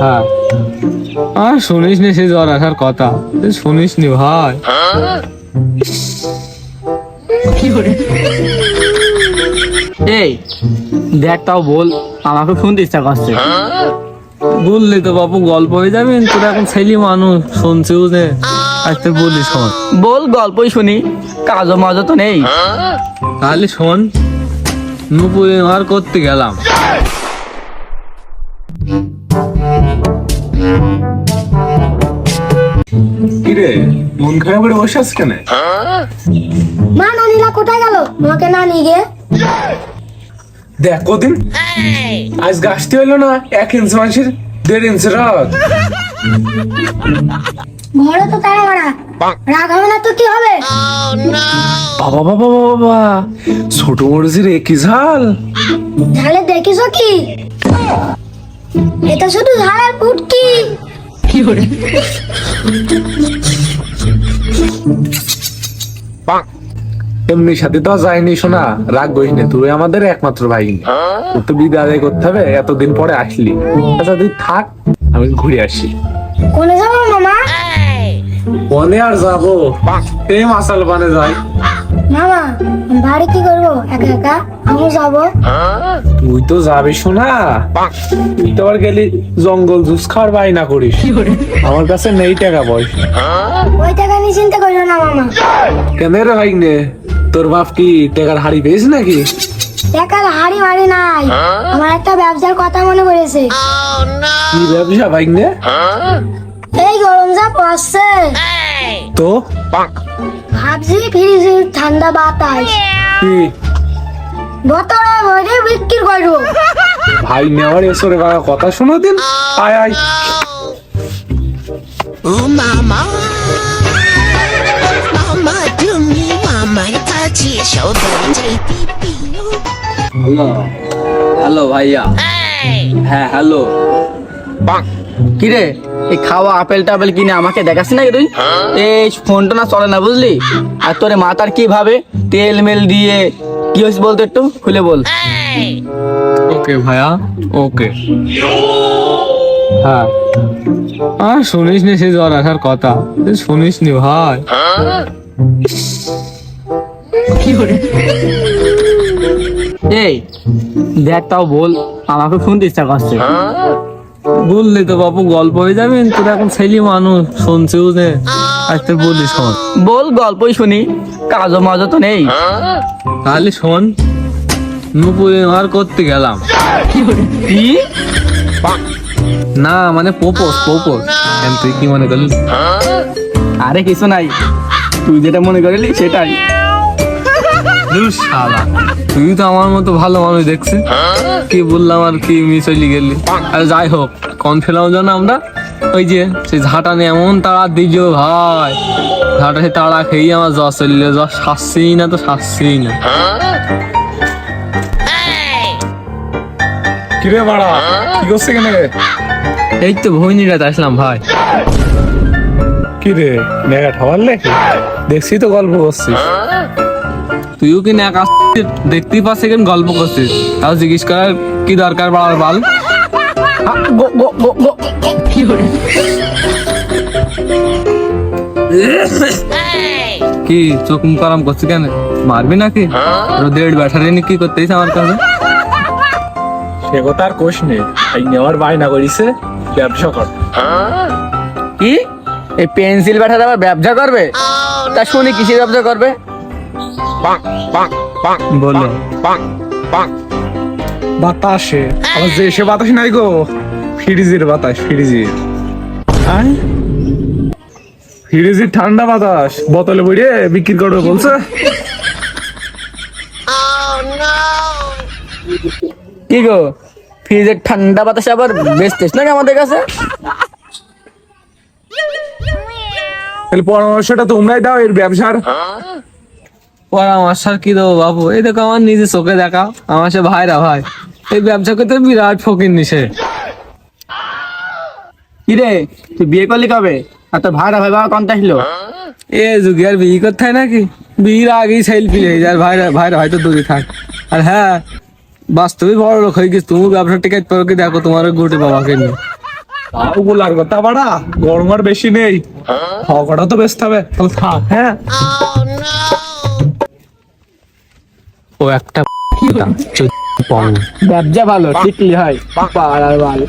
হ্যাঁ। আর শুনিস নি সে জ্বর আসার কথা। শুনিস নি ভাই। এই দেখ তাও বল আমাকে শুনতে ইচ্ছা করছে। বললি তো বাপু গল্প হয়ে যাবে তোর এখন ছেলে মানুষ শুনছিও যে আজকে বলিস শোন। বল গল্পই শুনি। কাজও মাজও তো নেই। তাহলে শোন নুপুরে মার করতে গেলাম। কিরে মন খারাপ করে বসে আছিস কেন? মা নানিরা কোথায় গেল? আমাকে না নিয়ে দেখ কদিন আজ হইল না এক ইঞ্চি মানুষের দেড় ইঞ্চি ঘরে তো তারা মারা রাগ হবে না তো কি হবে? বাবা বাবা বাবা ছোট মরিচের একই ঝাল? ঝালে দেখিস কি? এটা শুধু ঝালের পুটকি এমনি সাথে তো যায়নি শোনা রাগ গইস না তুই আমাদের একমাত্র ভাই। তো বিদায় আদায় করতে হবে এতদিন পরে আসলি। আচ্ছা তুই থাক আমি ঘুরে আসি। কোনে যাব মামা? বনে আর যাব। এই মাসাল বানে যাই। মামা বাড়ি কি করব? একা একা? আমি যাব। তুই তো যাবি শোনা তুই তো আবার গেলি জঙ্গল জুস খাওয়ার বায়না করিস। আমার কাছে নেই টাকা পয়সা। ওই টাকা নিয়ে চিন্তা না মামা। কেন রে ভাই নে তোর বাপ কি টাকার হাড়ি পেয়েছে নাকি? টাকার হাড়ি মারি নাই। আমার একটা ব্যবসার কথা মনে পড়েছে। কি ব্যবসা ভাই নে এই গরম যা পড়ছে। তো? ভাবছি ফ্রিজের ঠান্ডা বাতাস। কি? বোতলে ভরে বিক্রি করব। ভাই নেওয়ার এসরে বাবা কথা শোনো দিন। আয় আয়। Oh mama, mama do me, mama touch your hello hello ভাইয়া। হ্যাঁ হ্যালো। কিরে এই খাওয়া আপেল টাপেল কিনে আমাকে দেখাস নাকি তুই? এই ফোনটা না চলে না বুঝলি? আর তোরে মাথার কি ভাবে? তেল মেল দিয়ে। কি হয়েছে বলতো একটু? খুলে বল। ওকে ভাইয়া ওকে। হ্যাঁ। আর শুনিস নি সে জ্বর আসার কথা? শুনিস নি ভাই? এই দেখ তাও বল আমাকে শুনতে ইচ্ছা করছে। বললি তো বাপু গল্প হয়ে যাবে? তোর এখন ছেলে মানুষ শুনছিও যে আজকে বলিস শোন। বল গল্পই শুনি। কাজও মাজও তো নেই। তাহলে শোন নুপুরে মার করতে গেলাম। কি? না মানে পোপোস পোপোস তুই কি মনে করলি? আরে কিছু নাই। তুই যেটা মনে করলি সেটাই। শালা। তুই তো আমার মতো ভালো মানুষ দেখছিস। কি বললাম আর কি মিশলি গেলি। আর যাই হোক কন ফেলাম যেন আমরা। ওই যে সেই ঝাঁটা নিয়ে এমন তাড়া দিল ভাই ঝাঁটা সে তাড়া খেয়ে আমার জ্বর চললে জ্বর শাসছেই না তো শাসছেই না। কিরে বাড়া? কি করছে কেন এই তো ভৈনীরাতে আসলাম ভাই। কিরে নেগা ঠাবার লেখে দেখছি তো গল্প করছিস। তুইও কি না কাজ দেখতেই পাচ্ছি কেন গল্প করছিস। তাও জিজ্ঞেস করার কি দরকার বাড়ার বাল। আ, গো গো গো গো। কি চোখ মুখ আরাম করছিস কেন? মারবি নাকি? রোদের ব্যাটারি নিয়ে কি করতেইস আমার কাছে? সে কথা আর কোষ নেই এই নেওয়ার বায়না করিছে ব্যবসা কর। কি? এই পেন্সিল ব্যাটার আবার ব্যবসা করবে? তা শুনি কিসের ব্যবসা করবে? বলো। বাতাসে। আমার যে সে বাতাস নাই গো। ফ্রিজের বাতাস ফ্রিজের। ফ্রিজের ঠান্ডা বাতাস। বোতলে বইরে বিক্রি করবে বলছে। কি গো? ফ্রিজের ঠান্ডা বাতাসে আবার বেচতেছ নাকি আমাদের কাছে? তাহলে পরামর্শটা তোমরাই দাও এর ব্যবসার। পরামর্শ আর কি দেবো বাবু? এই দেখো আমার নিজে চোখে দেখা আমার সে ভাইরা ভাই। এই ব্যবসা করতে বিরাট ফকির নিছে। কি রে তুই বিয়ে করলি কবে? আর তোর ভাড়া ভাই বাবা কন্টা ছিল? এ যুগে আর বিয়ে করতে হয় নাকি? বিয়ের আগেই সেলফি হয়ে যায়। ভাইরা ভাইরা হয়তো দূরে থাক। আর হ্যাঁ বাস্তবে বড় লোক হয়ে গেছে। তুমি ব্যবসা টিকাইতে পারো কি? দেখো তোমার গোটে বাবাকে নিয়ে। তাও বলার কথা বাড়া গরম আর বেশি নেই। হওয়াটা তো বেচতে হবে। তাহলে থাক হ্যাঁ? ও একটা ব্যবসা ভালো টিকলি হয়। পাড়ার ভালো